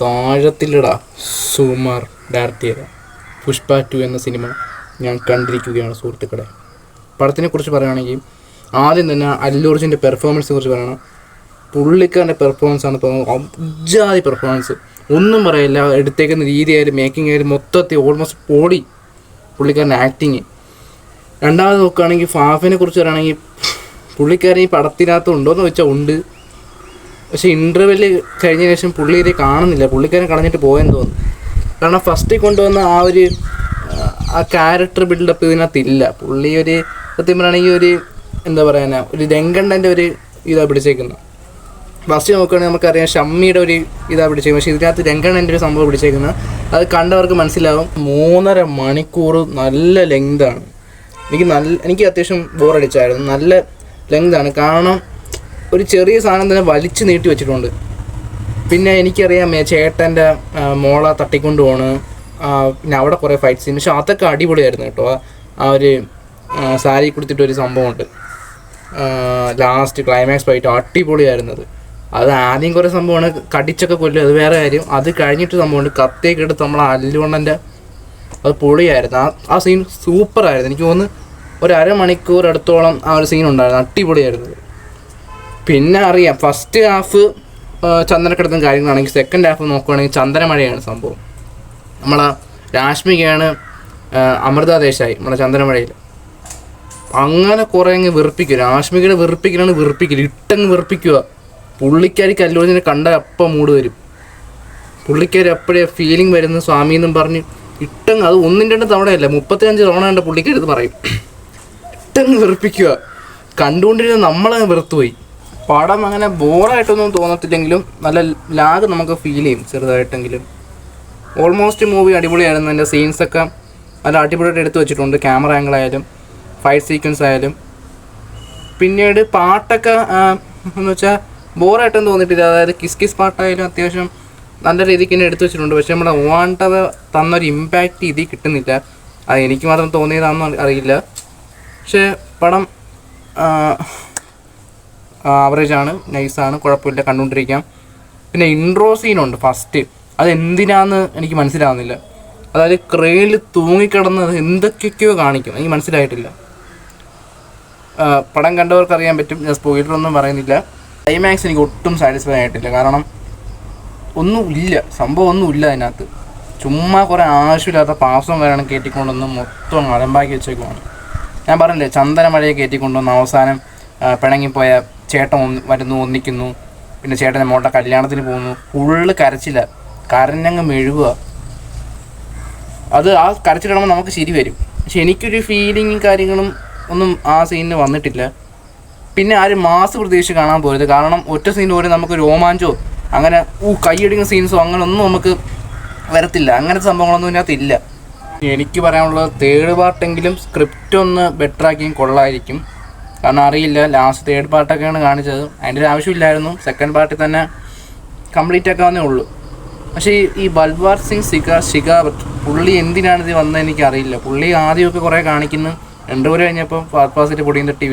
താഴത്തിലിടാ Sukumar direct ചെയ്ത Pushpa to എന്ന cinema ഞാൻ കണ്ടിരിക്കുകയാണ് സുഹൃത്തുക്കളെ. പടത്തിനെ കുറിച്ച് പറയുകയാണെങ്കിൽ ആദ്യം തന്നെ അല്ലൂർജിന്റെ പെർഫോമൻസിനെ കുറിച്ച് പറയണം. പുള്ളിക്കാരന്റെ പെർഫോമൻസ് ആണ് അബ്ജാതി പെർഫോമൻസ്. ഒന്നും പറയില്ല എടുത്തേക്കുന്ന രീതിയായാലും മേക്കിംഗ് ആയാലും മൊത്തത്തിൽ ഓൾമോസ്റ്റ് പോളി പുള്ളിക്കാരന്റെ ആക്ടിങ് രണ്ടാമത് നോക്കുകയാണെങ്കിൽ ഫാഫിനെ കുറിച്ച് പറയുകയാണെങ്കിൽ പുള്ളിക്കാരൻ ഈ പടത്തിനകത്ത് ഉണ്ടോയെന്ന് ചോദിച്ചാൽ ഉണ്ട്. പക്ഷെ ഇന്റർവെൽ കഴിഞ്ഞ ശേഷം പുള്ളി ഇത് കാണുന്നില്ല. പുള്ളിക്കാരൻ കളഞ്ഞിട്ട് പോയെന്ന് തോന്നുന്നു. കാരണം ഫസ്റ്റിൽ കൊണ്ടുവന്ന ആ ഒരു ആ, ക്യാരക്ടർ ബിൽഡപ്പ് ഇതിനകത്തില്ല. പുള്ളി ഒരു സത്യം പറയുകയാണെങ്കിൽ ഒരു എന്താ പറയാനാ ഒരു രംഗണ്ണന്റെ ഒരു ഇതാ പിടിച്ചേക്കുന്നത് ഫസ്റ്റ് നോക്കുകയാണെങ്കിൽ നമുക്കറിയാം ഷമ്മിയുടെ ഒരു ഇതാ പിടിച്ചേക്കുന്നത് പക്ഷേ ഇതിനകത്ത് രംഗണ്ണന്റെ ഒരു സംഭവം പിടിച്ചേക്കുന്നത് അത് കണ്ടവർക്ക് മനസ്സിലാവും മൂന്നര മണിക്കൂർ നല്ല ലെങ്താണ് എനിക്ക് നല്ല എനിക്ക് അത്യാവശ്യം ബോറടിച്ചായിരുന്നു നല്ല ലെങ്താണ് കാരണം ഒരു ചെറിയ സാധനം തന്നെ വലിച്ചു നീട്ടി വെച്ചിട്ടുണ്ട്. പിന്നെ എനിക്കറിയാം ചേട്ടന്റെ മോളെ തട്ടിക്കൊണ്ട് പോണ്. പിന്നെ അവിടെ കുറേ ഫൈറ്റ് സീൻ പക്ഷെ അതൊക്കെ അടിപൊളിയായിരുന്നു കേട്ടോ. ആ- ഒരു സാരി കൊടുത്തിട്ടൊരു സംഭവമുണ്ട്. ലാസ്റ്റ് ക്ലൈമാക്സ് ഫൈറ്റ് അടിപൊളിയായിരുന്നത് അത്. ആദ്യം കുറേ സംഭവമാണ് കടിച്ചൊക്കെ കൊല്ലും. അത് വേറെ കാര്യം. അത് കഴിഞ്ഞിട്ട് സംഭവമുണ്ട്. കത്തേക്ക് എടുത്ത് നമ്മൾ അല്ലുവണ്ണന്റെ അത് പൊളിയായിരുന്നു. ആ ആ സീൻ സൂപ്പറായിരുന്നു എനിക്ക് തോന്നുന്നു ഒരു അരമണിക്കൂർ അടുത്തോളം ആ ഒരു സീൻ ഉണ്ടായിരുന്നു. അടിപൊളിയായിരുന്നു പിന്നെ അറിയാം ഫസ്റ്റ് ഹാഫ് ചന്ദനക്കിടത്തും കാര്യങ്ങളാണെങ്കിൽ സെക്കൻഡ് ഹാഫ് നോക്കുകയാണെങ്കിൽ ചന്ദനമഴയാണ് സംഭവം. നമ്മളെ രാഷ്മികയാണ് ആ, അമൃത ദേശായി നമ്മളെ ചന്ദനമഴയിൽ. അങ്ങനെ കുറേ അങ്ങ് വെറുപ്പിക്കും. രാഷ്മികയുടെ വെറുപ്പിക്കലാണ് വെറുപ്പിക്കൽ ഇട്ടങ്ങ് വെറുപ്പിക്കുക പുള്ളിക്കാരി കല്ലോചനെ കണ്ട അപ്പം മൂട് വരും. പുള്ളിക്കാരി അപ്പോഴേ ഫീലിംഗ് വരുന്ന സ്വാമി എന്നും പറഞ്ഞ് ഇട്ടങ്ങ് അത് ഒന്നും രണ്ടും തവണയല്ല മുപ്പത്തിയഞ്ച് തവണ കണ്ട പുള്ളിക്കാരി പറയും. ഇട്ടങ്ങ് വെറുപ്പിക്കുക കണ്ടുകൊണ്ടിരുന്ന നമ്മളങ്ങ് വെറുത്തുപോയി. പടം അങ്ങനെ ബോറായിട്ടൊന്നും തോന്നത്തില്ലെങ്കിലും നല്ല ലാഗ് നമുക്ക് ഫീൽ ചെയ്യും ചെറുതായിട്ടെങ്കിലും. ഓൾമോസ്റ്റ് മൂവി അടിപൊളിയായിരുന്നു. എന്റെ സീൻസൊക്കെ നല്ല അടിപൊളിയായിട്ട് എടുത്തു വെച്ചിട്ടുണ്ട്. ക്യാമറ ആംഗിൾ ആയാലും ഫൈറ്റ് സീക്വൻസ് ആയാലും. പിന്നീട് പാട്ടൊക്കെ എന്ന് വെച്ചാൽ ബോറായിട്ടൊന്നും തോന്നിയിട്ടില്ല. അതായത് കിസ് കിസ് പാട്ടായാലും അത്യാവശ്യം നല്ല രീതിക്ക് തന്നെ എടുത്തു വെച്ചിട്ടുണ്ട്. പക്ഷേ നമ്മുടെ ഓവാണ്ടവ തന്നൊരു ഇമ്പാക്റ്റ് ഇതിൽ കിട്ടുന്നില്ല. അത് എനിക്ക് മാത്രം തോന്നിയതാണെന്ന് അറിയില്ല. പക്ഷേ പടം ആവറേജ് ആണ് നൈസാണ് കുഴപ്പമില്ല കണ്ടുകൊണ്ടിരിക്കാം. പിന്നെ ഇൻട്രോ സീനുണ്ട് ഫസ്റ്റ് അത് എന്തിനാന്ന് എനിക്ക് മനസ്സിലാവുന്നില്ല. അതായത് ക്രെയിനിൽ തൂങ്ങിക്കിടന്ന് എന്തൊക്കെയൊക്കെയോ കാണിക്കും എനിക്ക് മനസ്സിലായിട്ടില്ല. പടം കണ്ടവർക്ക് അറിയാൻ പറ്റും ഞാൻ സ്പോയിലൊന്നും പറയുന്നില്ല. ക്ലൈമാക്സ് എനിക്ക് ഒട്ടും സാറ്റിസ്ഫൈ ആയിട്ടില്ല കാരണം ഒന്നും ഇല്ല സംഭവം ഒന്നും ഇല്ല അതിനകത്ത്. ചുമ്മാ കുറേ ആവശ്യമില്ലാത്ത പാസം വരണം കയറ്റിക്കൊണ്ടുവന്ന് മൊത്തം അലമ്പാക്കി വെച്ചേക്കുവാണ്. ഞാൻ പറഞ്ഞില്ലേ ചന്ദന മഴയെ കയറ്റിക്കൊണ്ടുവന്ന് അവസാനം പിണങ്ങിപ്പോയ ചേട്ടൻ ഒന്ന് വരുന്നു ഒന്നിക്കുന്നു. പിന്നെ ചേട്ടന്റെ മോളുടെ കല്യാണത്തിന് പോകുന്നു. ഫുള്ള് കരച്ചില്ല കരഞ്ഞങ്ങ് മെഴുകുക. അത് ആ കരച്ചിലിടുമ്പോൾ നമുക്ക് ശരി വരും. പക്ഷെ എനിക്കൊരു ഫീലിങ്ങും കാര്യങ്ങളും ഒന്നും ആ സീനിന് വന്നിട്ടില്ല. പിന്നെ ആരും മാസ് പ്രതീക്ഷിച്ച് കാണാൻ പോരുത്. കാരണം ഒറ്റ സീൻ പോലെ നമുക്ക് രോമാഞ്ചോ അങ്ങനെ ഊ കൈയടിക്കുന്ന സീൻസോ അങ്ങനെ ഒന്നും നമുക്ക് വരത്തില്ല. അങ്ങനത്തെ സംഭവങ്ങളൊന്നും ഇതിനകത്ത് ഇല്ല. എനിക്ക് പറയാനുള്ളത് തേർഡ് പാർട്ടെങ്കിലും സ്ക്രിപ്റ്റ് ഒന്ന് ബെറ്ററാക്കിയും കൊള്ളായിരിക്കും. കാരണം അറിയില്ല. ലാസ്റ്റ് തേർഡ് പാർട്ടൊക്കെയാണ് കാണിച്ചത്. അതിന്റെ ഒരു ആവശ്യമില്ലായിരുന്നു. സെക്കൻഡ് പാർട്ടിൽ തന്നെ കംപ്ലീറ്റ് ആക്കാവുന്നേ ഉള്ളൂ. പക്ഷേ ഈ- ബൽവാർ സിംഗ് സിഗ ഷികാവത്ത് പുള്ളി എന്തിനാണ് ഇത് വന്നത് എനിക്കറിയില്ല. പുള്ളി ആദ്യമൊക്കെ കുറേ കാണിക്കുന്നു. രണ്ടു കഴിഞ്ഞപ്പോൾ ഫാസ്റ്റ് പൊടിയും തട്ടി